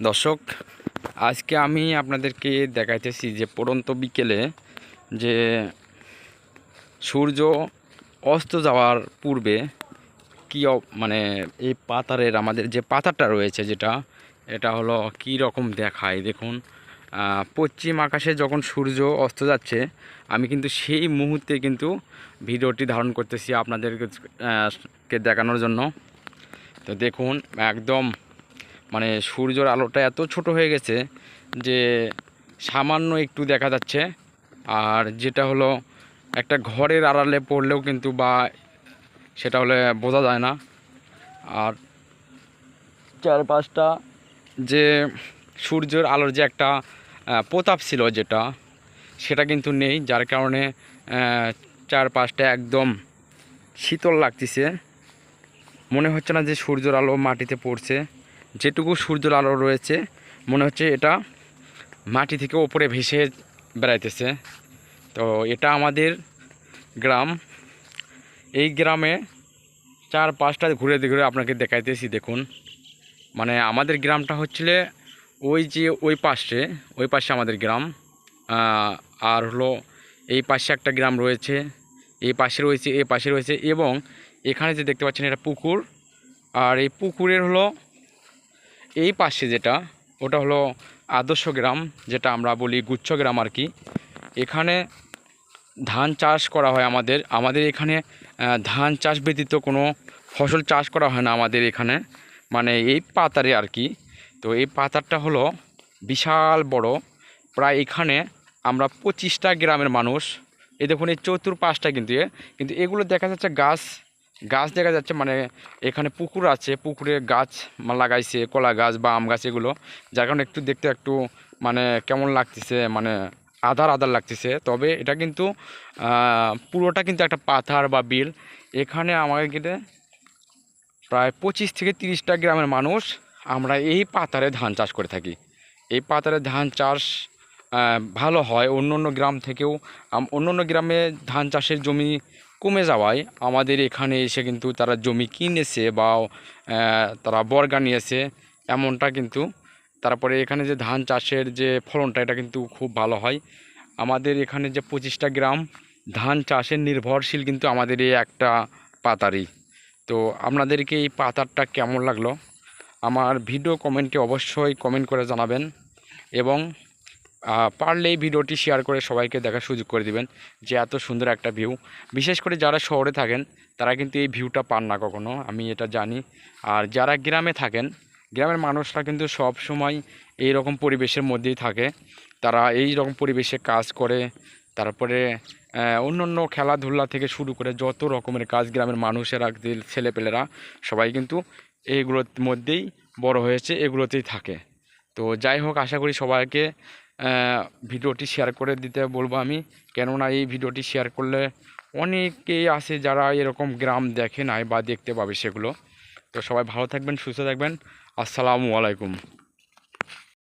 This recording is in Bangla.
দর্শক, আজকে আমি আপনাদেরকে দেখাইতেছি যে পড়ন্ত বিকেলে যে সূর্য অস্ত যাওয়ার পূর্বে কী মানে এই পাতারের আমাদের যে পাতাটা রয়েছে যেটা, এটা হলো কী রকম দেখায়? দেখুন পশ্চিম আকাশে যখন সূর্য অস্ত যাচ্ছে, আমি কিন্তু সেই মুহূর্তে কিন্তু ভিডিওটি ধারণ করতেছি আপনাদেরকে দেখানোর জন্য। তো দেখুন, একদম মানে সূর্যের আলোটা এত ছোট হয়ে গেছে যে সামান্য একটু দেখা যাচ্ছে। আর যেটা হলো, একটা ঘরের আড়ালে পড়লেও কিন্তু বা সেটা হলে বোঝা যায় না। আর চারপাশটা যে সূর্যের আলোর যে একটা প্রতাপ ছিল যেটা, সেটা কিন্তু নেই, যার কারণে চারপাশটা একদম শীতল লাগতেছে। মনে হচ্ছে না যে সূর্যের আলো মাটিতে পড়ছে। যেটুকু সূর্যের আলো রয়েছে, মনে হচ্ছে এটা মাটি থেকে ওপরে ভেসে বেড়াইতেছে। তো এটা আমাদের গ্রাম। এই গ্রামে চার পাঁচটা ঘুরে ঘুরে আপনাকে দেখাইতেছি, দেখুন। মানে আমাদের গ্রামটা হচ্ছিল ওই যে ওই পাশে ওই পাশে আমাদের গ্রাম। আর হলো এই পাশে একটা গ্রাম রয়েছে, এই পাশে রয়েছে, এই পাশে রয়েছে এবং এখানে যে দেখতে পাচ্ছেন এটা পুকুর। আর এই পুকুরের হলো এই পাশে যেটা, ওটা হলো আদর্শ গ্রাম, যেটা আমরা বলি গুচ্ছ গ্রাম আর কি। এখানে ধান চাষ করা হয় আমাদের। আমাদের এখানে ধান চাষ ব্যতীত কোনো ফসল চাষ করা হয় না আমাদের এখানে। মানে এই পাতারে আর কি। তো এই পাতারটা হলো বিশাল বড়। প্রায় এখানে আমরা পঁচিশটা গ্রামের মানুষ। এই দেখুন, এই চতুর্পাশটা কিন্তু এ। কিন্তু এগুলো দেখা যাচ্ছে গাছ গাছ দেখা যাচ্ছে মানে এখানে পুকুর আছে, পুকুরে গাছ লাগাইছে, কলা গাছ বা আম গাছ এগুলো। যার কারণে একটু দেখতে একটু মানে কেমন লাগতেছে মানে আধার আধার লাগতেছে। তবে এটা কিন্তু পুরোটা কিন্তু একটা পাথার বা বিল। এখানে আমাদের কিন্তু প্রায় পঁচিশ থেকে তিরিশটা গ্রামের মানুষ আমরা এই পাতারে ধান চাষ করে থাকি। এই পাতারে ধান চাষ ভালো হয়। অন্য অন্য গ্রাম থেকেও অন্য অন্য গ্রামে ধান চাষের জমি কমে যাওয়ায় আমাদের এখানে এসে কিন্তু তারা জমি কিনেছে বা তারা বর্গা নিয়েছে, এমনটা কিন্তু। তারপরে এখানে যে ধান চাষের যে ফলনটা, এটা কিন্তু খুব ভালো হয়। আমাদের এখানে যে পঁচিশটা গ্রাম, ধান চাষের নির্ভরশীল কিন্তু আমাদের এই একটা পাতারই। তো আপনাদেরকে এই পাতারটা কেমন লাগল? আমার ভিডিও কমেন্টে অবশ্যই কমেন্ট করে জানাবেন এবং পারলে এই ভিডিওটি শেয়ার করে সবাইকে দেখার সুযোগ করে দিবেন যে এত সুন্দর একটা ভিউ বিশেষ করে যারা শহরে থাকেন, তারা কিন্তু এই ভিউটা পান না কখনো, আমি এটা জানি। আর যারা গ্রামে থাকেন, গ্রামের মানুষরা কিন্তু সব সময় এই রকম পরিবেশের মধ্যেই থাকে। তারা এই রকম পরিবেশে কাজ করে, তারপরে অন্য অন্য খেলাধুলা থেকে শুরু করে যত রকমের কাজ গ্রামের মানুষেরা ছেলেপেলেরা, সবাই কিন্তু এইগুলোর মধ্যেই বড় হয়েছে, এগুলোতেই থাকে। তো যাই হোক, আশা করি সবাইকে ভিডিওটি শেয়ার করে দিতে বলব আমি। কেননা এই ভিডিওটি শেয়ার করলে অনেকেই আছে যারা এরকম গ্রাম দেখে নাই বা দেখতে পাবে সেগুলো। তো সবাই ভালো থাকবেন, সুস্থ থাকবেন। আসসালামু আলাইকুম।